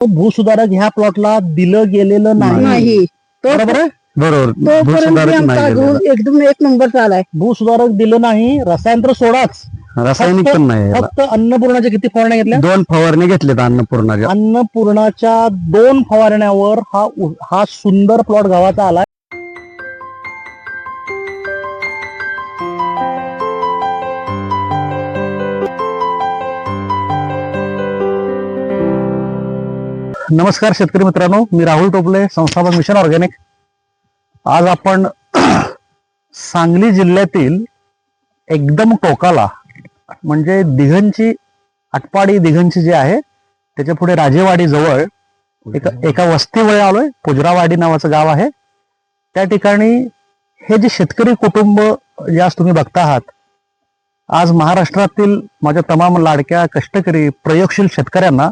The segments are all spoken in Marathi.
भूसुधारक ह्या प्लॉटला दिलं गेलेलं नाही. तो बरोबर तोपर्यंत आमचा गहू. एकदम एक नंबर चालाय भूसुधारक दिलं नाही. रसायन तर सोडाच. रासायनिक पण नाही. फक्त अन्नपूर्णाच्या किती फवारण्या घेतल्या? दोन फवारणी घेतलेत अन्नपूर्णाच्या. अन्नपूर्णाच्या दोन फवारण्यावर हा हा सुंदर प्लॉट गावाचा आलाय. नमस्कार शेतकरी मित्रांनो मी राहुल टोपले संस्थापक मिशन ऑर्गॅनिक. आज आपण सांगली जिल्ह्यातील एकदम टोकाला म्हणजे दिघंची आटपाडी दिघंची जी आहे त्याच्या पुढे राजेवाडी जवळ एका एका वस्तीवर आलोय पुजरावाडी नावाचं गाव आहे. त्या ठिकाणी हे जे शेतकरी कुटुंब जे आज तुम्ही बघता आहात आज महाराष्ट्रातील माझ्या तमाम लाडक्या कष्टकरी प्रयोगशील शेतकऱ्यांना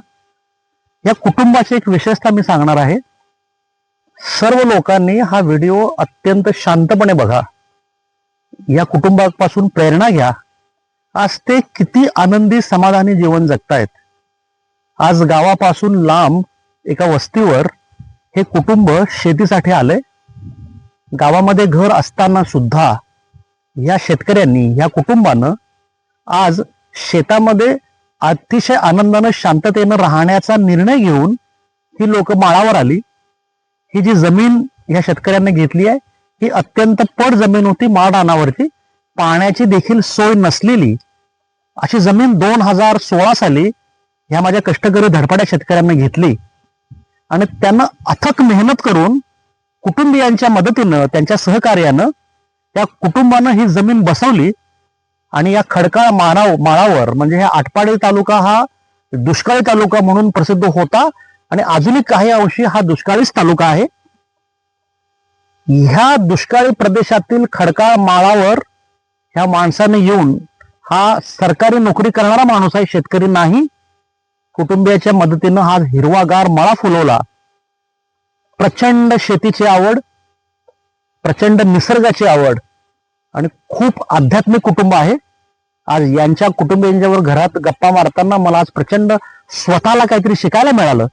या कुटुंबाची एक विशेषता मी सांगणार आहे. सर्व लोकांनी हा व्हिडिओ अत्यंत शांतपणे बघा. या कुटुंबापासून प्रेरणा घ्या. आज ते किती आनंदी समाधानी जीवन जगतायत. आज गावापासून लांब एका वस्तीवर हे कुटुंब शेतीसाठी आलंय गावामध्ये घर असताना सुद्धा या शेतकऱ्यांनी या कुटुंबानं आज शेतामध्ये अतिशय आनंदानं शांततेनं राहण्याचा निर्णय घेऊन ही लोक माळावर आली. ही जी जमीन या शेतकऱ्यांनी घेतली आहे ही अत्यंत पड जमीन होती माळ रानावरती. पाण्याची देखील सोय नसलेली. अशी जमीन दोन हजार सोळा साली ह्या माझ्या कष्टकरी धडपड्या शेतकऱ्यांनी घेतली. आणि त्यांना अथक मेहनत करून कुटुंबियांच्या मदतीनं त्यांच्या सहकार्यानं त्या कुटुंबानं ही जमीन बसवली. आणि या खडकाळ मानाव माळावर म्हणजे हे आटपाडी तालुका हा दुष्काळी तालुका म्हणून प्रसिद्ध होता आणि अजूनही काही अंशी हा दुष्काळीच तालुका आहे. ह्या दुष्काळी प्रदेशातील खडकाळ माळावर ह्या माणसाने येऊन हा सरकारी नोकरी करणारा माणूस आहे शेतकरी नाही. कुटुंबियाच्या मदतीनं हा हिरवागार मळा फुलवला. प्रचंड शेतीची आवड प्रचंड निसर्गाची आवड आणि खूप आध्यात्मिक कुटुंब आहे. आज यांच्या कुटुंबियांच्यावर घरात गप्पा मारताना मला आज प्रचंड स्वतःला काहीतरी शिकायला मिळालं.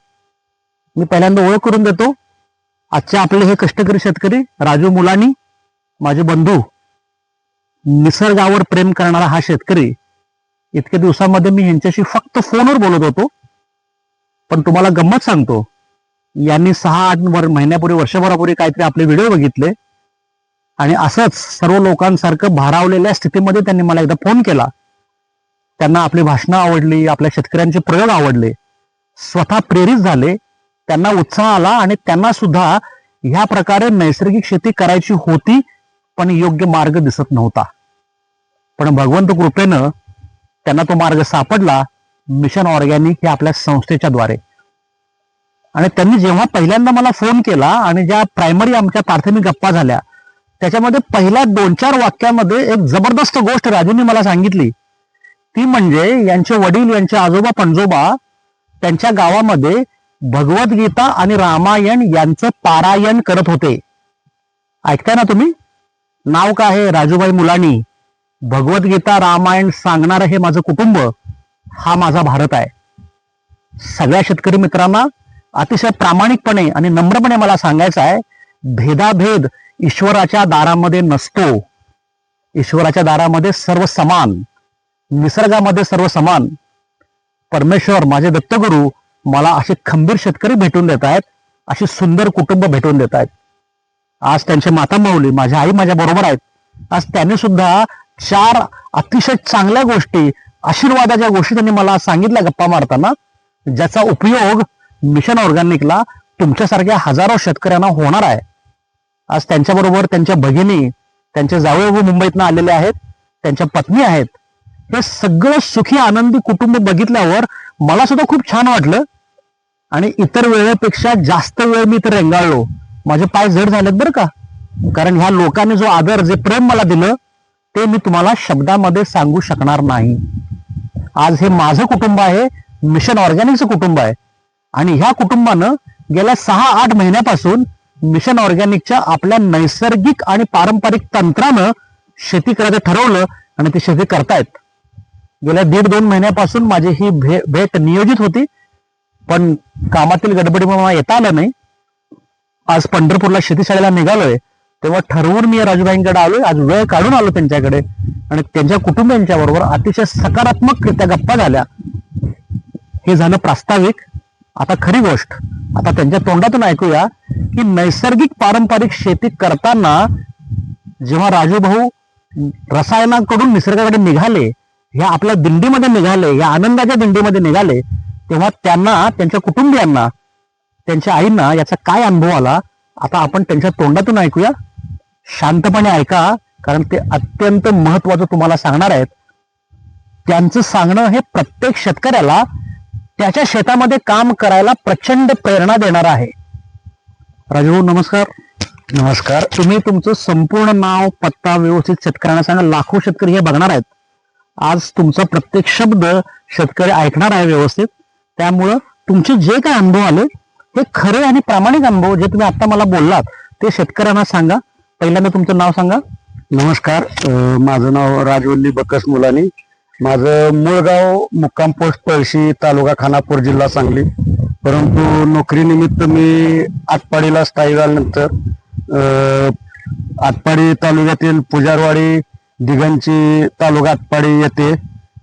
मी पहिल्यांदा ओळख करून देतो. आजचे आपले हे कष्टकरी शेतकरी राजू मुलानी माझे बंधू निसर्गावर प्रेम करणारा हा शेतकरी इतक्या दिवसामध्ये मी यांच्याशी फक्त फोनवर बोलत होतो. पण तुम्हाला गंमत सांगतो यांनी सहा आठ वर महिन्यापूर्वी वर्षभरापूर्वी काहीतरी आपले व्हिडिओ बघितले. आणि असंच सर्व लोकांसारखं भारावलेल्या स्थितीमध्ये त्यांनी मला एकदा फोन केला. त्यांना आपली भाषणं आवडली आपल्या शेतकऱ्यांचे प्रयोग आवडले स्वतः प्रेरित झाले त्यांना उत्साह आला आणि त्यांना सुद्धा ह्या प्रकारे नैसर्गिक शेती करायची होती पण योग्य मार्ग दिसत नव्हता. पण भगवंत कृपेनं त्यांना तो मार्ग सापडला मिशन ऑर्गॅनिक हे आपल्या संस्थेच्या द्वारे. आणि त्यांनी जेव्हा पहिल्यांदा मला फोन केला आणि ज्या प्रायमरी आमच्या प्राथमिक गप्पा झाल्या त्याच्यामध्ये पहिल्या दोन चार वाक्यामध्ये एक जबरदस्त गोष्ट राजूंनी मला सांगितली. ती म्हणजे यांचे वडील यांचे आजोबा पणजोबा त्यांच्या गावामध्ये भगवद्गीता आणि रामायण यांचं पारायण करत होते. ऐकताय ना तुम्ही? नाव काय आहे राजूबाई मुलानी? भगवद्गीता रामायण सांगणारं हे माझं कुटुंब हा माझा भारत आहे. सगळ्या शेतकरी मित्रांना अतिशय प्रामाणिकपणे आणि नम्रपणे मला सांगायचं आहे भेदाभेद ईश्वराच्या दारामध्ये नसतो. ईश्वराच्या दारामध्ये सर्व समान निसर्गामध्ये सर्व समान परमेश्वर माझे दत्तगुरु मला असे खंबीर शेतकरी भेटून देत आहेत अशी सुंदर कुटुंब भेटून देत आहेत. आज त्यांचे माता माऊली माझ्या आई माझ्या बरोबर आहेत. आज त्यांनी सुद्धा चार अतिशय चांगल्या गोष्टी आशीर्वादाच्या गोष्टी त्यांनी मला सांगितल्या गप्पा मारताना ज्याचा उपयोग मिशन ऑर्गॅनिकला तुमच्यासारख्या हजारो शेतकऱ्यांना होणार आहे. आज त्यांच्याबरोबर त्यांच्या भगिनी त्यांचे जावळे मुंबईतनं आलेले आहेत त्यांच्या पत्नी आहेत. हे सगळं सुखी आनंदी कुटुंब बघितल्यावर मला सुद्धा खूप छान वाटलं. आणि इतर वेळेपेक्षा जास्त वेळ मी तर रेंगाळलो. माझे पाय जड झालेत बरं का? कारण ह्या लोकांनी जो आदर जे प्रेम मला दिलं ते मी तुम्हाला शब्दामध्ये सांगू शकणार नाही. आज हे माझं कुटुंब आहे मिशन ऑर्गॅनिकचं कुटुंब आहे. आणि ह्या कुटुंबानं गेल्या सहा आठ महिन्यापासून मिशन ऑर्गॅनिकच्या आपल्या नैसर्गिक आणि पारंपरिक तंत्रानं शेती करायचं ठरवलं आणि ते शेती करतायत. गेल्या दीड दोन महिन्यापासून माझी ही भे भेट नियोजित होती पण कामातील गडबडीमुळे मला येता आलं नाही. आज पंढरपूरला शेतीशाळेला निघालोय तेव्हा ठरवून मी राजूभाईंकडे आलोय आज वेळ काढून आलो त्यांच्याकडे. आणि त्यांच्या कुटुंबियांच्या बरोबर अतिशय सकारात्मकरित्या गप्पा झाल्या. हे झालं प्रास्ताविक. आता खरी गोष्ट आता त्यांच्या तोंडातून ऐकूया की नैसर्गिक पारंपरिक शेती करताना जेव्हा राजू भाऊ रसायनाकडून निसर्गाकडे निघाले ह्या आपल्या दिंडीमध्ये निघाले या आनंदाच्या दिंडीमध्ये निघाले तेव्हा त्यांना त्यांच्या कुटुंबियांना त्यांच्या आईंना याचा काय अनुभव आला? आता आपण त्यांच्या तोंडातून ऐकूया. शांतपणे ऐका कारण ते अत्यंत महत्वाचं तुम्हाला सांगणार आहेत. त्यांचं सांगणं हे प्रत्येक शेतकऱ्याला त्याच्या शेतामध्ये काम करायला प्रचंड प्रेरणा देणार आहे. राजू नमस्कार. नमस्कार. तुम्ही तुमचं संपूर्ण नाव पत्ता व्यवस्थित शेतकऱ्यांना सांगा. लाखो शेतकरी हे बघणार आहेत. आज तुमचा प्रत्येक शब्द शेतकरी ऐकणार आहे व्यवस्थित. त्यामुळं तुमचे जे काय अनुभव आले ते खरे आणि प्रामाणिक अनुभव जे तुम्ही आता मला बोललात ते शेतकऱ्यांना सांगा. पहिल्यांदा तुमचं नाव सांगा. नमस्कार. माझं नाव राजवल्ली बकस मुलानी. माझं मूळ गाव मुक्काम पोस्ट पळशी तालुका खानापूर जिल्हा सांगली. परंतु नोकरीनिमित्त मी आटपाडीला स्थायी झाल्यानंतर आटपाडी तालुक्यातील पुजारवाडी दिगंची तालुका आटपाडी येते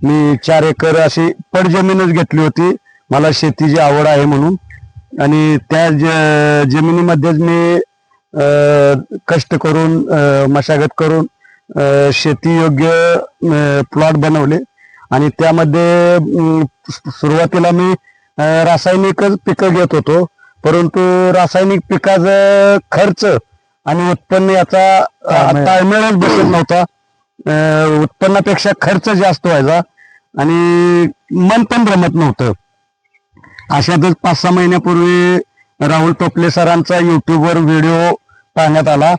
मी चार एकर अशी पडजमीनच घेतली होती. मला शेतीची आवड आहे म्हणून. आणि त्या ज- जमिनीमध्येच मी कष्ट करून मशागत करून शेती योग्य प्लॉट बनवले. आणि त्यामध्ये सुरुवातीला मी रासायनिकच पिकं घेत होतो. परंतु रासायनिक पिकाचा खर्च आणि उत्पन्न याचा. ताळमेळच बसत नव्हता. उत्पन्नापेक्षा खर्च जास्त व्हायचा आणि मन पण रमत नव्हतं. अशातच पाच सहा महिन्यापूर्वी राहुल टोपले सरांचा युट्यूबवर व्हिडिओ पाहण्यात आला.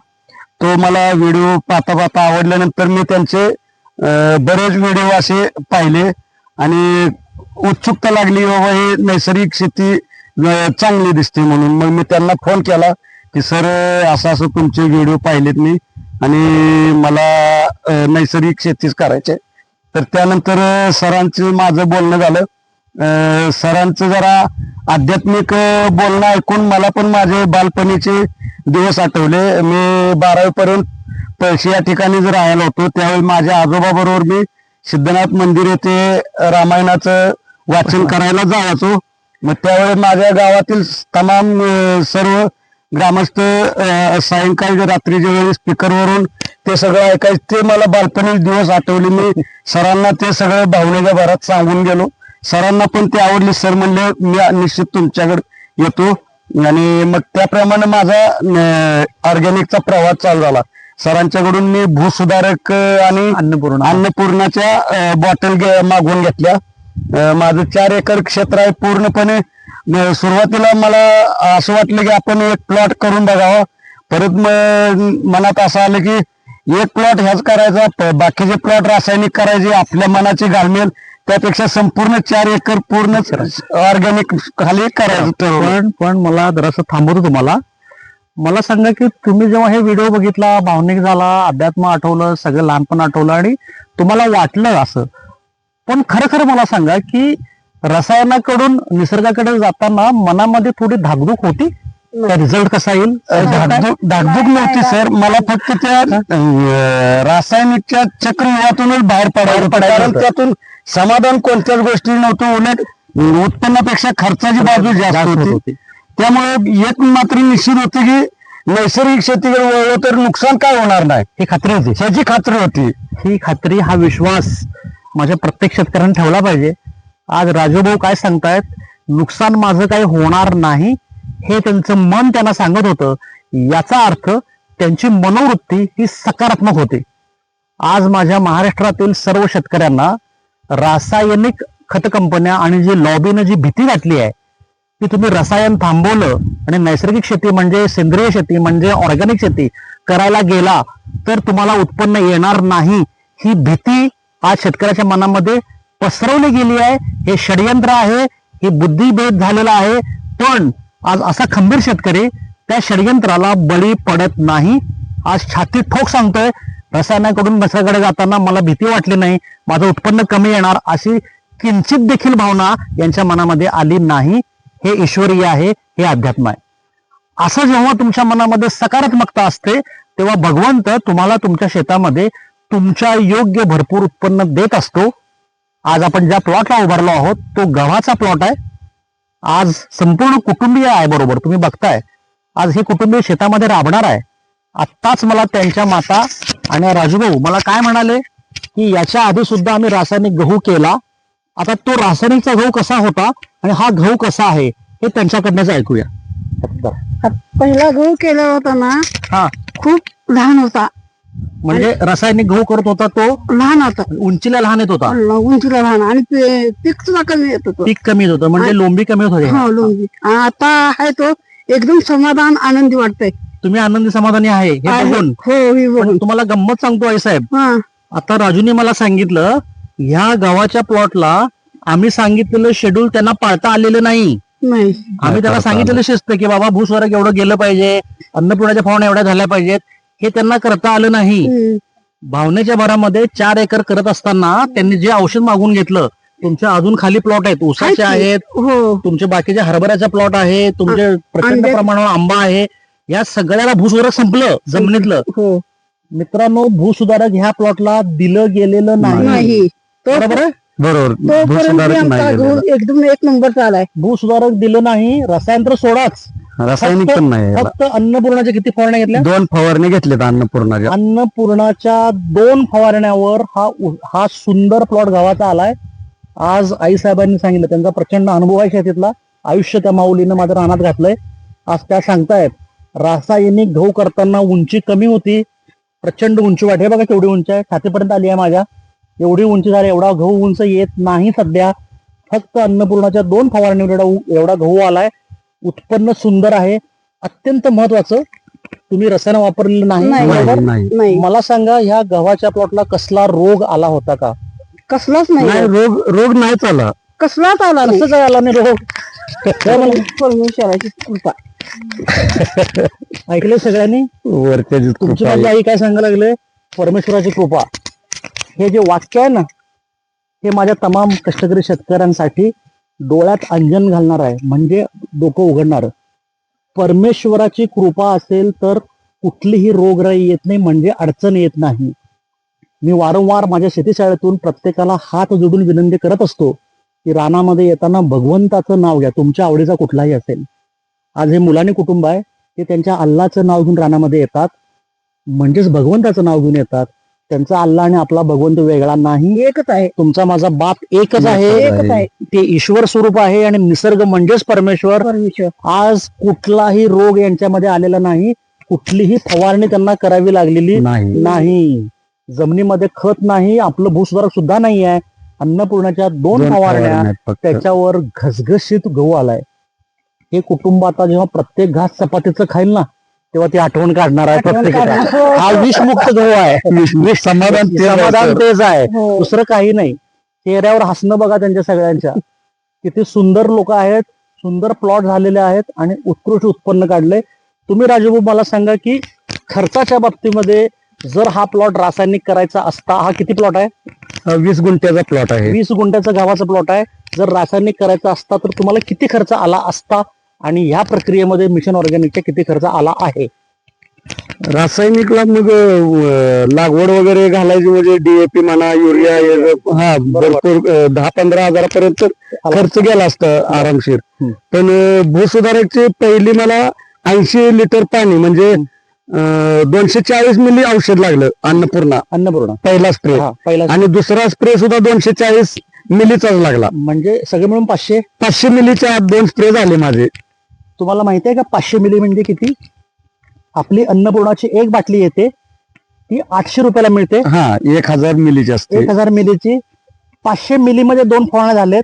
तो मला व्हिडिओ पाहता पाहता आवडल्यानंतर मी त्यांचे बरेच व्हिडिओ असे पाहिले. आणि उत्सुकता लागली बाबा हे नैसर्गिक शेती चांगली दिसते म्हणून. मग मी त्यांना फोन केला की सर असं असं तुमचे व्हिडिओ पाहिलेत मी आणि मला नैसर्गिक शेतीच करायचे तर त्यानंतर सरांचं माझं बोलणं झालं. सरांचं जरा आध्यात्मिक बोलणं ऐकून मला पण माझे बालपणीचे दिवस आठवले. मी बारावी पर्यंत पळशी या ठिकाणी जर राहायला होतो त्यावेळी माझ्या आजोबा बरोबर मी सिद्धनाथ मंदिर येथे रामायणाचं वाचन करायला जायचो. मग त्यावेळी माझ्या गावातील तमाम सर्व ग्रामस्थ सायंकाळी रात्रीच्या वेळी स्पीकरवरून ते सगळं ऐकायचं ते मला बालपणी दिवस आठवले. मी सरांना ते सगळं भावनेच्या भरात सांगून गेलो. सरांना पण ते आवडले. सर म्हणले मी निश्चित तुमच्याकडे येतो. आणि मग त्याप्रमाणे माझा ऑर्गॅनिकचा प्रवास चालू झाला. सरांच्याकडून मी भूसुधारक आणि अन्नपूर्णा. अन्नपूर्णाच्या बॉटल मागवून घेतल्या. माझं चार एकर क्षेत्र आहे पूर्णपणे. सुरुवातीला मला असं वाटलं की आपण एक प्लॉट करून बघावा. परत मनात असं आलं की एक प्लॉट ह्याच करायचा. बाकीचे प्लॉट रासायनिक करायचे आपल्या मनाची घालमेल. त्यापेक्षा संपूर्ण चार एकर पूर्ण ऑर्गॅनिक खाली करायचं. पण पण मला जरासं थांबवतो तुम्हाला. मला सांगा की तुम्ही जेव्हा हे व्हिडिओ बघितला भावनिक झाला अध्यात्म आठवलं सगळं लहानपण आठवलं आणि तुम्हाला वाटलं असं. पण खरं खरं मला सांगा की रसायनाकडून निसर्गाकडे जाताना मनामध्ये थोडी धाकधूक होती? रिझल्ट कसा येईल? धाकधूक नव्हती सर. मला फक्त त्या रासायनिकच्या चक्रव्यूहातूनच बाहेर पडायला होतं. त्यातून समाधान कोणत्याच गोष्टी नव्हतं. उलट उत्पन्नापेक्षा खर्चाची बाजू जास्त होती. त्यामुळे एक मात्र निश्चित होते की नैसर्गिक शेतीकडे वळलो तर नुकसान काय होणार नाही. ही खात्री होती. ह्याची खात्री होती. ही खात्री हा विश्वास माझ्या प्रत्येक शेतकऱ्यांनी ठेवला पाहिजे. आज राजूभाऊ काय सांगतायत? नुकसान माझं काही होणार नाही हे त्यांचं मन त्यांना सांगत होतं. याचा अर्थ त्यांची मनोवृत्ती ही सकारात्मक होती. आज माझ्या महाराष्ट्रातील सर्व शेतकऱ्यांना रासायनिक खत कंपन्या आणि जी लॉबीनं जी भीती घातली आहे की तुम्ही रसायन थांबवलं आणि नैसर्गिक शेती म्हणजे सेंद्रिय शेती म्हणजे ऑर्गॅनिक शेती करायला गेला तर तुम्हाला उत्पन्न येणार नाही. ही भीती आज शेतकऱ्याच्या मनामध्ये पसरवली गेली आहे. हे षडयंत्र आहे हे बुद्धिभेद झालेला आहे. पण आज असा खंबीर शेतकरी त्या षडयंत्राला बळी पडत नाही. आज छाती ठोक सांगतोय रसायनाकडून नशाकडे जाताना मला भीती वाटली नाही. माझं उत्पन्न कमी येणार अशी किंचित देखील भावना यांच्या मनामध्ये आली नाही. हे ईश्वरीय आहे हे अध्यात्म आहे. असं जेव्हा तुमच्या मनामध्ये सकारात्मकता असते तेव्हा भगवंत तुम्हाला तुमच्या शेतामध्ये तुमच्या योग्य भरपूर उत्पन्न देत असतो. आज आपण ज्या प्लॉटला उभारलो आहोत तो गव्हाचा प्लॉट आहे. आज संपूर्ण कुटुंबीय आहे बरोबर तुम्ही बघताय. आज हे कुटुंबीय शेतामध्ये राबणार आहे. आत्ताच मला त्यांच्या माता आणि राजूभाऊ मला काय म्हणाले? की याच्या आधी सुद्धा आम्ही रासायनिक गहू केला. आता तो रासायनिकचा गहू कसा होता आणि हा गहू कसा आहे हे त्यांच्याकडनंच ऐकूया. पहिला गहू केला होता ना हा. खूप लहान होता. म्हणजे रासायनिक गहू करत होता तो? लहान होता. उंचीला लहान येत होता? उंचीला लहान. आणि ते पीक सुद्धा कमी येत होतं. पीक कमी येत होतं. म्हणजे लोंबी कमी होत होते. हो आणि आता आहे तो एकदम समाधान आनंदी वाटतंय. तुम्ही आनंदी समाधानी आहे हे. बघून. हो ही पण बघून. तुम्हाला गंमत सांगतो आई साहेब. हा. आता राजूने मला सांगितलं ह्या गावाच्या प्लॉटला आम्ही सांगितलेलं शेड्यूल त्यांना पाळता आलेलं नाही. नाही. आम्ही त्याला सांगितलेलं शिस्त की बाबा भूस्वरक एवढं गेलं पाहिजे अन्नपूर्णाच्या फवारण्या एवढ्या झाल्या पाहिजेत हे त्यांना करता आलं नाही. भावनेच्या भरामध्ये चार एकर करत असताना त्यांनी जे औषध मागून घेतलं तुमच्या अजून खाली प्लॉट आहेत आहेत की? आहेत हो. तुमचे बाकीचे हरभऱ्याचा प्लॉट आहे तुमचे प्रचंड प्रमाणावर आंबा आहे या सगळ्याला भूसुधारक संपलं जमिनीतलं. हो मित्रांनो भूसुधारक ह्या प्लॉटला दिलं गेलेलं नाही. नाही. तो बरोबर आहे? बरोबर. तोपर्यंत भूसुधारक आमचा नाही गहू. एकदम एक नंबर चालाय भूसुधारक दिलं नाही रसायन तर सोडाच. रासायनिक पण नाही याला. फक्त अन्नपूर्णाच्या किती फवारण्या घेतल्या? दोन फवारणी घेतलेत अन्नपूर्णाच्या. अन्नपूर्णाच्या दोन फवारण्यावर हा उ- हा सुंदर प्लॉट गावाचा आलाय. आज आई साहेबांनी सांगितलं त्यांचा प्रचंड अनुभव आहे शेतीतला. आयुष्य त्या माऊलीनं माझ्या रानात घातलंय. आज त्या सांगतायत रासायनिक गहू करताना उंची कमी होती. प्रचंड उंची हे बघा केवढी उंची आहे. छातीपर्यंत आली आहे माझ्या. एवढी उंची झाली. एवढा गहू उंच येत नाही सध्या. फक्त अन्नपूर्णाच्या दोन फवारणीवर एवढा गहू आलाय. उत्पन्न सुंदर आहे. अत्यंत महत्वाचं. तुम्ही रसायन वापरलेलं नाही. मला सांगा ह्या गव्हाच्या प्लॉटला कसला रोग आला होता का? कसलाच नाही. नाही रोग रोग नाही चाला कसलाच आला नाही. कसं काय आला नाही रोग? परमेश्वराची कृपा. ऐकलं सगळ्यांनी? वरच्या जी तुमची कृपा माझी आहे. आई काय सांगायला लागले? परमेश्वराची कृपा. हे जे वाक्य आहे ना हे माझ्या तमाम कष्टकरी शेतकऱ्यांसाठी डोळ्यात अंजन घालणार आहे. म्हणजे डोकं उघडणार. परमेश्वराची कृपा असेल तर कुठलीही रोगराई येत नाही म्हणजे अडचण येत नाही. मी वारंवार माझ्या शेतीशाळेतून प्रत्येकाला हात जोडून विनंती करत असतो की रानामध्ये येताना भगवंताचं नाव घ्या. तुमच्या आवडीचा कुठलाही असेल. आज हे मुलाने कुटुंब आहे ते त्यांच्या अल्लाचं नाव घेऊन रानामध्ये येतात. म्हणजेच भगवंताचं नाव घेऊन येतात. त्यांचा अल्ला आणि आपला भगवंत वेगळा नाही. एकच आहे. तुमचा माझा बाप एकच आहे. एकच आहे. ते ईश्वर स्वरूप आहे आणि निसर्ग म्हणजेच परमेश्वर. परमेश्वर. आज कुठलाही रोग यांच्यामध्ये आलेला नाही. कुठलीही फवारणी त्यांना करावी लागलेली नाही. नाही. जमिनीमध्ये खत नाही. आपलं भूसुधारक सुद्धा नाही आहे अन्नपूर्णाच्या दोन दोन फवारण्या फवारण्या आहेत फक्त. त्याच्यावर घसघशीत गहू आलाय. हे कुटुंब आता जेव्हा प्रत्येक घास चपातीचं खाईल ना तेव्हा ती आठवण काढणार आहे प्रत्येकाला काढणार. हो. हा विषमुक्त गहू आहे. समाधान समाधान. तेच आहे. हो. दुसरं काही नाही. चेहऱ्यावर हसणं बघा त्यांच्या सगळ्यांच्या. किती सुंदर लोक आहेत सुंदर प्लॉट झालेले आहेत आणि उत्कृष्ट उत्पन्न काढले तुम्ही राजूभाऊ मला सांगा की खर्चाच्या बाबतीमध्ये जर हा प्लॉट रासायनिक करायचा असता हा किती प्लॉट आहे? हा वीस गुंठ्याचा प्लॉट आहे. वीस गुंठ्याचा गावाचा प्लॉट आहे. जर रासायनिक करायचा असता तर तुम्हाला किती खर्च आला असता? आणि ह्या प्रक्रियेमध्ये मिशन ऑर्गॅनिकचा किती खर्च आला आहे? रासायनिकला मग लागवड वगैरे घालायची म्हणजे डीएपी म्हणा युरिया हे हा भरपूर दहा पंधरा हजारापर्यंत खर्च गेला असता आरामशीर. पण भूसुधारकची पहिली मला ऐंशी लिटर पाणी म्हणजे दोनशे चाळीस मिली औषध लागलं अन्नपूर्णा. अन्नपूर्णा. पहिला स्प्रे. हा पहिला आणि दुसरा स्प्रे सुद्धा दोनशे चाळीस मिलीचाच लागला. म्हणजे सगळे मिळून पाचशे? पाचशे मिलीच्या दोन स्प्रे झाले माझे. तुम्हाला माहिती आहे का पाचशे मिली म्हणजे किती? आपली अन्नपूर्णाची एक बाटली येते ती आठशे रुपयाला मिळते. हा एक हजार मिलीची असते एक हजार मिलीची. पाचशे मिलीमध्ये दोन फवारण्या झालेत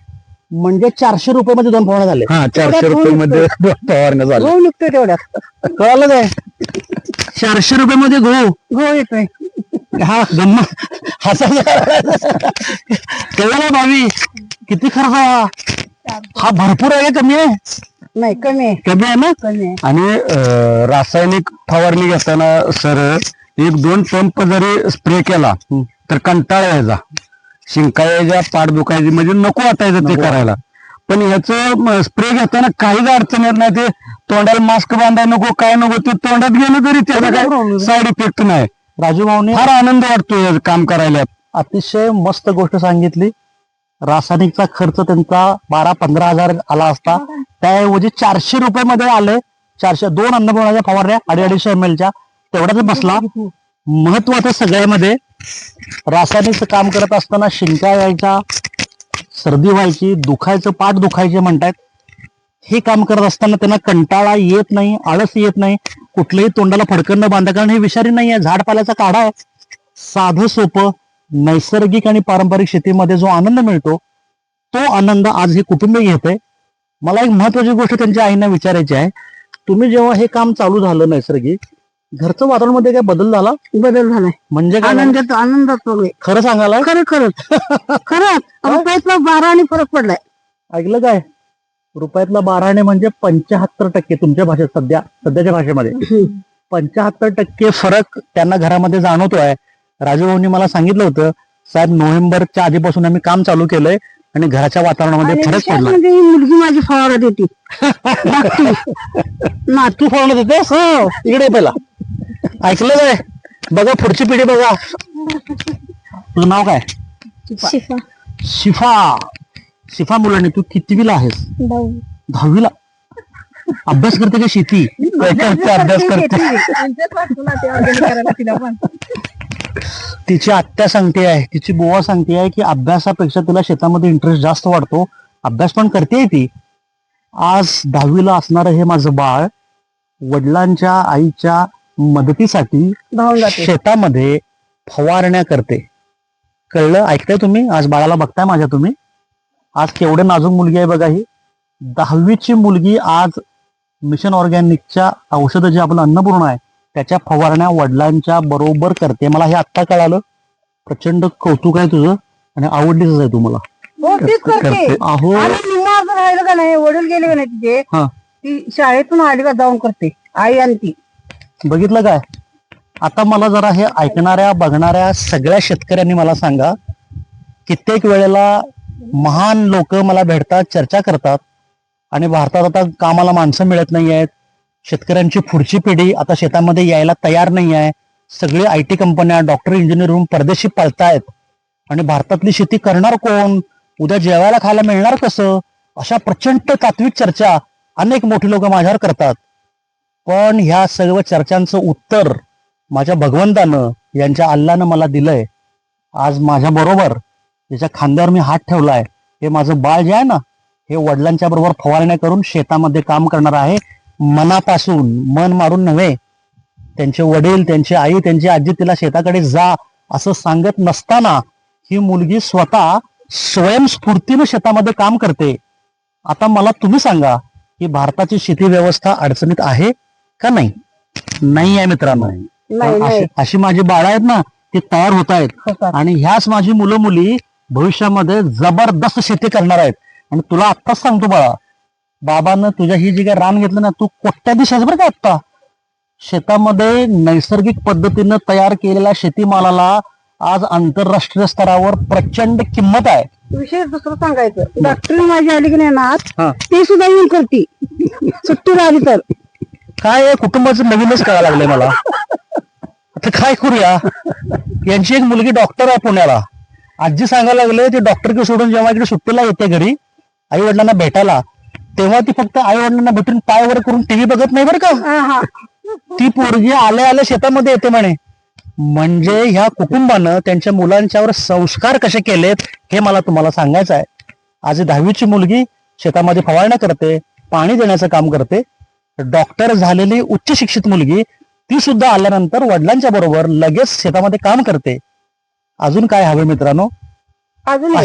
म्हणजे चारशे रुपये मध्ये दोन फवारण्या झाले चारशे रुपये मध्ये फवारण्या झाल्या. गहू निघतोय तेवढ्यात. कळालं काय चारशे रुपये मध्ये गहू. गहू येतोय. हा गम्मा. हसा कळलं ना भावी? किती खर्च हा हा भरपूर आहे कमी आहे. नाही कमी आहे. कमी आहे ना? कमी आहे. आणि अं, रासायनिक फवारणी घेताना सर एक दोन पंप जरी स्प्रे केला तर कंटाळा यायचा शिंका यायच्या पाठ दुखायची म्हणजे नको वाटायचं ते करायला. पण ह्याचं स्प्रे घेताना काहीच अडचण येत नाही. ते तोंडाला मास्क बांधायला नको काय नको ते तोंडात गेलं तरी त्याचा काय साईड इफेक्ट नाही. राजू भाऊने फार आनंद वाटतो हे काम करायला. अतिशय मस्त गोष्ट सांगितली. रासायनिकचा खर्च त्यांचा बारा पंधरा हजार आला असता. त्याऐवजी चारशे रुपये मध्ये आले. चारशे दोन अन्नपूर्णाच्या फवारण्या अडी अडीचशे एम च्या तेवढ्याच बसला. महत्वाचं सगळ्यामध्ये रासायनिकचं काम करत असताना शिंका यायच्या सर्दी व्हायची दुखायचं पाठ दुखायचे म्हणतात हे काम करत असताना त्यांना कंटाळा येत नाही आळस येत नाही. कुठलंही तोंडाला फडकन न बांधा कारण हे विषारी नाही आहे झाडपाल्याचा काढा आहे. साधं सोपं नैसर्गिक आणि पारंपरिक शेतीमध्ये जो आनंद मिळतो तो आनंद आज हे कुटुंब घेते. मला एक महत्वाची गोष्ट त्यांच्या आईंना विचारायची आहे. तुम्ही जेव्हा हे काम चालू झालं नैसर्गिक घरचं वातावरणमध्ये काय बदल झाला? बदल झालाय. म्हणजे काय आनंदात आनंदात खरं सांगायला खरं खरंच खरंच रुपयातला बारा आणि फरक पडलाय. ऐकलं काय? रुपयातला बाराने म्हणजे पंच्याहत्तर टक्के तुमच्या भाषेत सध्या सध्याच्या भाषेमध्ये. पंच्याहत्तर टक्के फरक त्यांना घरामध्ये जाणवतोय. राजू भाऊनी मला सांगितलं होतं साहेब नोव्हेंबरच्या आधीपासून आम्ही काम चालू केलंय. आणि घराच्या वातावरणामध्ये फरक पडला. म्हणजे ही मुलगी माझी फवारा देते नातू. तू फळवलं देतेस हो इकडे ये पहिला. ऐकलं काय? बघा पुढची पिढी बघा. तुझं नाव काय? शिफा. शिफा. शिफा. मुलांनी तू कितवीला आहेस? दहावीला? अभ्यास करते का शेती? करते, अभ्यास करते तिची आत्या सांगते आहे तिची बुवा सांगते आहे की अभ्यासापेक्षा तिला शेतामध्ये इंटरेस्ट जास्त वाढतो. अभ्यास पण करते ती. आज दहावीला असणारं हे माझं बाळ. वडिलांच्या आईच्या मदतीसाठी शेतामध्ये फवारण्या करते. कळलं? ऐकताय तुम्ही? आज बाळाला बघताय माझ्या तुम्ही? आज केवढे नाजूक मुलगी आहे बघा ही. दहावीची मुलगी आज मिशन ऑर्गॅनिकच्या औषधं जे आपलं अन्नपूर्ण आहे त्याच्या फवारण्या वडिलांच्या बरोबर करते. मला हे आत्ता कळालं. प्रचंड कौतुक आहे तुझं आणि आवडलीच आहे तुम्हाला हो तीच करते. करते. अहो. आणि निम्मा असं राहिलं का नाही वडील गेले का नाही तिचे हा. ती शाळेतून आली का जाऊन करते. आई आणि ती. बघितलं काय? आता मला जरा हे ऐकणाऱ्या बघणाऱ्या सगळ्या शेतकऱ्यांनी मला सांगा कित्येक वेळेला महान लोक मला भेटतात चर्चा करतात आणि भारतात आता कामाला माणसं मिळत नाही आहेत शेतकऱ्यांची पुढची पिढी आता शेतामध्ये यायला तयार नाही आहे. सगळे आय टी कंपन्या डॉक्टर इंजिनियर होऊन परदेशी पळतायत. आणि भारतातली शेती करणार कोण? उद्या जेवायला खायला मिळणार कसं? अशा प्रचंड तात्विक चर्चा अनेक मोठी लोक माझ्यावर करतात. पण ह्या सर्व चर्चांचं उत्तर माझ्या भगवंतानं यांच्या अल्लानं मला दिलंय. आज माझ्या बरोबर ज्याच्या खांद्यावर मी हात ठेवलाय हे माझं बाळ जे आहे ना हे वडिलांच्या बरोबर फवारण्या करून शेतामध्ये काम करणार आहे. मनापासून मन मारून नव्हे त्यांचे वडील त्यांची आई त्यांची आजी तिला शेताकडे जा असं सांगत नसताना ही मुलगी स्वतः स्वयंस्फूर्तीनं शेतामध्ये काम करते. आता मला तुम्ही सांगा की भारताची शेती व्यवस्था अडचणीत आहे का नाही? नाही आहे मित्रांनो. नाही. नाही अशी माझी बाळ आहेत ना ती तयार होत आहेत. होतात. आणि ह्याच माझी मुलं मुली भविष्यामध्ये जबरदस्त शेती करणार आहेत. आणि तुला आत्ताच सांगतो बाळा बाबानं तुझ्या ही जी काय रान घेतलं ना तू कोट्या दिशाच बरं का आत्ता. शेतामध्ये नैसर्गिक पद्धतीनं तयार केलेल्या शेतीमालाला आज आंतरराष्ट्रीय स्तरावर प्रचंड किंमत आहे. विषय दुसरं सांगायचं डॉक्टर माझी आली की नाही ना हा. आज ती सुद्धा येऊन करते. सुट्टी आली तर. काय आहे, कुटुंबाचं नवीनच कळायला लागलंय मला. आता काय करूया? यांची एक मुलगी डॉक्टर आहे पुण्याला. आजी सांगायला लागले ती डॉक्टर सोडून जेव्हा इकडे सुट्टीला येते घरी आई वडिलांना भेटायला. तेव्हा ती फक्त आई वडिलांना भेटून पाय वर करून टीव्ही बघत नाही बरं का? ती पोरगी आल्या आल्या शेतामध्ये येते म्हणे. म्हणजे ह्या कुटुंबानं त्यांच्या मुलांच्यावर संस्कार कसे केलेत हे मला तुम्हाला सांगायचं आहे. आज दहावीची मुलगी शेतामध्ये फवारण्या करते पाणी देण्याचं काम करते. डॉक्टर झालेली उच्च शिक्षित मुलगी ती सुद्धा आल्यानंतर वडिलांच्या बरोबर लगेच शेतामध्ये काम करते. अजून काय हवे मित्रांनो? अजून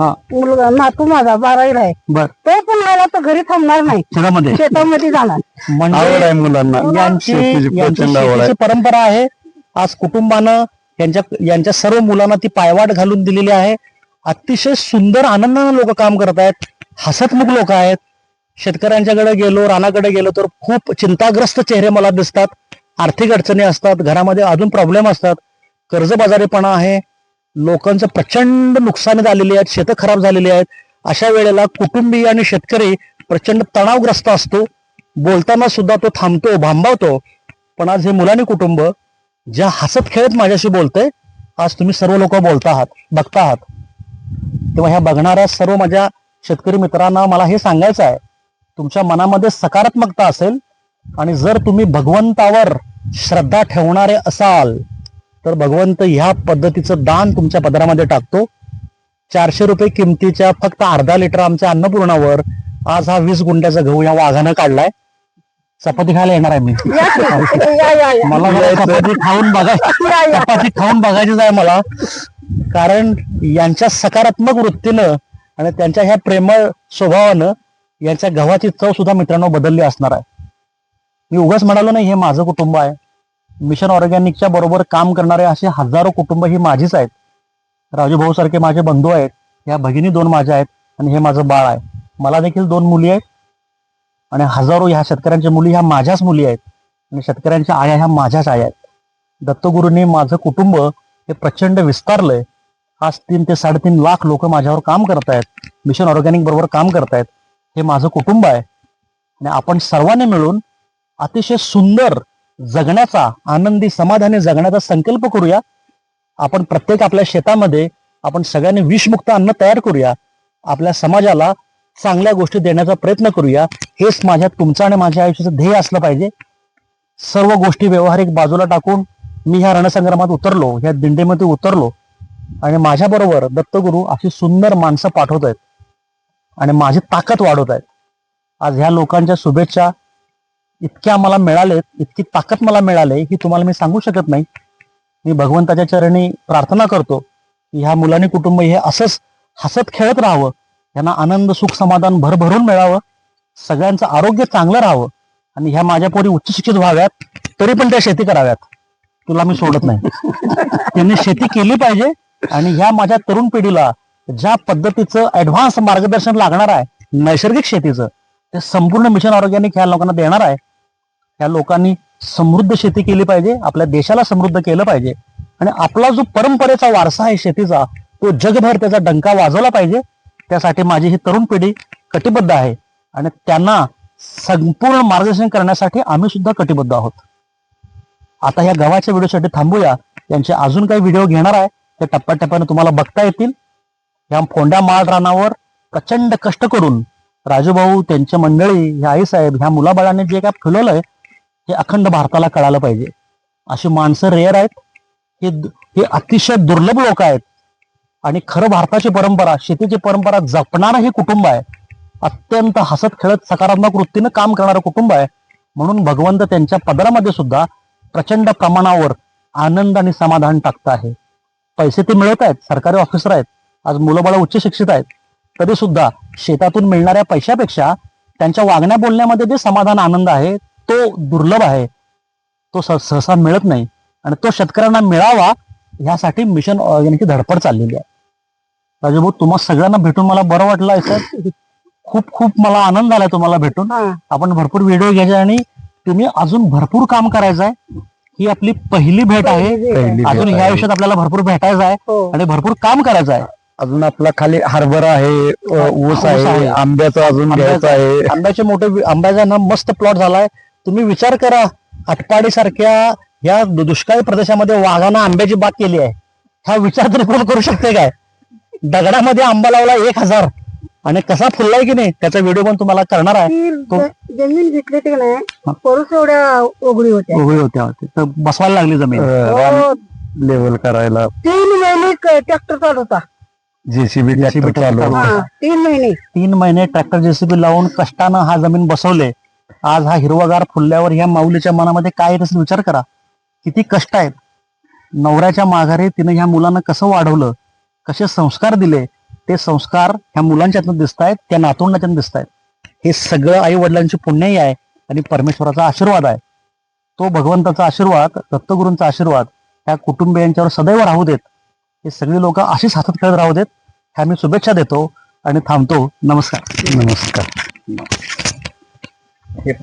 हा. मुलगा नातू माझा बारावीला आहे. बर. तो पण आला तर घरी थांबणार नाही. शेतामध्ये शेतामध्ये जाणार. आवड म्हणजे आहे मुलांना. यांची शेतीची यांची प्रचंड आवड आहे. शेतीची परंपरा आहे. आज कुटुंबानं यांच्या यांच्या सर्व मुलांना ती पायवाट घालून दिलेली आहे. अतिशय सुंदर आनंदानं लोक काम करत आहेत. हसतमुख लोक आहेत. शेतकऱ्यांच्याकडे गेलो रानाकडे गेलो तर खूप चिंताग्रस्त चेहरे मला दिसतात. आर्थिक अडचणी असतात. घरामध्ये अजून प्रॉब्लेम असतात. कर्जबाजारीपणा आहे. लोकांचं प्रचंड नुकसान झालेली आहेत शेतं खराब झालेली आहेत. अशा वेळेला कुटुंबीय आणि शेतकरी प्रचंड तणावग्रस्त असतो. बोलताना सुद्धा तो थांबतो भांबावतो. पण आज हे मुलांनी कुटुंब ज्या हसत खेळत माझ्याशी बोलतंय आज तुम्ही सर्व लोक बोलता आहात बघता आहात. तेव्हा ह्या बघणाऱ्या सर्व माझ्या शेतकरी मित्रांना मला हे सांगायचं आहे तुमच्या मनामध्ये सकारात्मकता असेल आणि जर तुम्ही भगवंतावर श्रद्धा ठेवणारे असाल तर भगवंत ह्या पद्धतीचं दान तुमच्या पदरामध्ये टाकतो. चारशे रुपये किमतीच्या फक्त अर्धा लिटर आमच्या अन्नपूर्णावर आज हा वीस गुंठ्याचा गहू या वाघानं काढलाय. चपाती खायला येणार आहे मी. मला चपाती खाऊन बघाय या या. चपाती खाऊन बघायचीच आहे मला. कारण यांच्या सकारात्मक वृत्तीनं आणि त्यांच्या ह्या प्रेमळ स्वभावानं यांच्या गव्हाची चव सुद्धा मित्रांनो बदलली असणार आहे. मी उगाच म्हणालो नाही हे माझं कुटुंब आहे. मिशन ऑर्गॅनिकच्या बरोबर काम करणारे असे हजारो कुटुंब ही माझीच आहेत. राजूभाऊ सारखे माझे बंधू आहेत. ह्या भगिनी दोन माझ्या आहेत आणि हे माझं बाळ आहे. मला देखील दोन मुली आहेत. आणि हजारो ह्या शेतकऱ्यांच्या मुली ह्या माझ्याच मुली आहेत. आणि शेतकऱ्यांच्या आया ह्या माझ्याच आया आहेत. दत्तगुरूंनी माझं कुटुंब हे प्रचंड विस्तारलंय. आज तीन ते साडेतीन लाख लोक माझ्यावर काम करत आहेत. मिशन ऑर्गॅनिक बरोबर काम करतायत हे माझं कुटुंब आहे. आणि आपण सर्वांनी मिळून अतिशय सुंदर जगण्याचा आनंदी समाधानी जगण्याचा संकल्प करूया. आपण प्रत्येक आपल्या शेतामध्ये आपण सगळ्यांनी विषमुक्त अन्न तयार करूया. आपल्या समाजाला चांगल्या गोष्टी देण्याचा प्रयत्न करूया. हेच माझ्या तुमचं आणि माझ्या आयुष्याचं ध्येय असलं पाहिजे. सर्व गोष्टी व्यवहारिक बाजूला टाकून मी ह्या रणसंग्रामात उतरलो ह्या दिंडीमध्ये उतरलो. आणि माझ्याबरोबर दत्तगुरू अशी सुंदर माणसं पाठवत आहेत. आणि माझी ताकद वाढवत आहेत. आज ह्या लोकांच्या शुभेच्छा इतक्या मला मिळालेत इतकी ताकद मला मिळाले ही तुम्हाला मी सांगू शकत नाही. मी भगवंताच्या चरणी प्रार्थना करतो की ह्या मुलांनी कुटुंब हे असंच हसत खेळत राहावं. यांना आनंद सुख समाधान भरभरून मिळावं. सगळ्यांचं आरोग्य चांगलं राहावं. आणि ह्या माझ्या पोरी उच्च शिक्षित व्हाव्यात तरी पण त्या शेती कराव्यात. तुला मी सोडत नाही. त्यांनी शेती केली पाहिजे आणि ह्या माझ्या तरुण पिढीला ज्या पद्धतीचं ऍडव्हान्स मार्गदर्शन लागणार आहे नैसर्गिक शेतीचं ते संपूर्ण मिशन ऑर्गॅनिक ह्या लोकांना देणार आहे. ह्या लोकांनी समृद्ध शेती केली पाहिजे आपल्या देशाला समृद्ध केलं पाहिजे. आणि आपला जो परंपरेचा वारसा आहे शेतीचा तो जगभर त्याचा डंका वाजवला पाहिजे. त्यासाठी माझी ही तरुण पिढी कटिबद्ध आहे. आणि त्यांना संपूर्ण मार्गदर्शन करण्यासाठी आम्ही सुद्धा कटिबद्ध आहोत. आता या गव्हाच्या व्हिडिओसाठी थांबूया. त्यांचे अजून काही व्हिडिओ घेणार आहे. ते टप्प्याटप्प्याने तुम्हाला बघता येतील. या फोंड्या माळ रानावर प्रचंड कष्ट करून राजूभाऊ त्यांच्या मंडळी ह्या आईसाहेब ह्या मुलाबाळांनी जे काय फुलवलंय हे अखंड भारताला कळालं पाहिजे. अशी माणसं रेअर आहेत. हे हे अतिशय दुर्लभ लोक आहेत. आणि खरं भारताची परंपरा शेतीची परंपरा जपणारं हे कुटुंब आहे. अत्यंत हसत खेळत सकारात्मक वृत्तीनं काम करणारं कुटुंब आहे. म्हणून भगवंत त्यांच्या पदरामध्ये सुद्धा प्रचंड प्रमाणावर आनंद आणि समाधान टाकत आहे. पैसे ते मिळत आहेत सरकारी ऑफिसर आहेत आज मुलं बाळ उच्च शिक्षित आहेत. तरी सुद्धा शेतातून मिळणाऱ्या पैशापेक्षा त्यांच्या वागण्या बोलण्यामध्ये जे समाधान आनंद आहे तो दुर्लभ आहे. तो सहसा मिळत नाही. आणि तो शेतकऱ्यांना मिळावा ह्यासाठी मिशन ऑर्गॅनिकची धडपड चाललेली आहे. राजूभाऊ तुम्हा सगळ्यांना भेटून मला बरं वाटलं सर खूप खूप मला आनंद झालाय तुम्हाला भेटून. आपण भरपूर व्हिडिओ घ्यायचे आणि तुम्ही अजून भरपूर काम करायचं आहे. ही आपली पहिली भेट आहे. पहिली अजून आहे. आयुष्यात आपल्याला भरपूर भेटायचं आहे हो. आणि भरपूर काम करायचं आहे. अजून आपला खाली हरभरा आहे ऊस आहे. आंब्याचा अजून घ्यायचा आहे. आंब्याचे मोठे आंब्याचा ना मस्त प्लॉट झालाय. तुम्ही विचार करा आटपाडी सारख्या या दुष्काळी प्रदेशामध्ये वाघानं आंब्याची बाग केली आहे. हा विचार तरी कोण करू शकते काय? दगडामध्ये आंबा लावला एक हजार. आणि कसा फुललाय की नाही त्याचा व्हिडिओ पण तुम्हाला करणार आहे. जमीन घेतली ते नाही परुस एवढ्या उघडी होत्या. होत्या. तर बसवायला लागली जमीन. हो, लेवल करायला. तीन महिने ट्रॅक्टर चालवता जेसीबी JCB ट्रॅक्टर चालू. हा तीन महिने. तीन महिने ट्रॅक्टर जेसीबी लावून कष्टानं हा जमीन बसवले. आज हा हिरवागार फुलल्यावर ह्या माऊलीच्या मनामध्ये काय येत असेल विचार करा. किती कष्ट आहेत. नवऱ्याच्या माघारी तिने ह्या मुलांना कसं वाढवलं कसे संस्कार दिले ते संस्कार ह्या मुलांच्यातून दिसत आहेत त्या नातवंडाच्यातून दिसत आहेत हे सगळं आई वडिलांची पुण्यही आहे आणि परमेश्वराचा आशीर्वाद आहे. तो भगवंताचा आशीर्वाद दत्तगुरूंचा आशीर्वाद ह्या कुटुंबियांच्यावर सदैव राहू देत. हे सगळी लोक अशीच हातात खेळत राहू देत. ह्या मी शुभेच्छा देतो आणि थांबतो. नमस्कार. नमस्कार. Yep.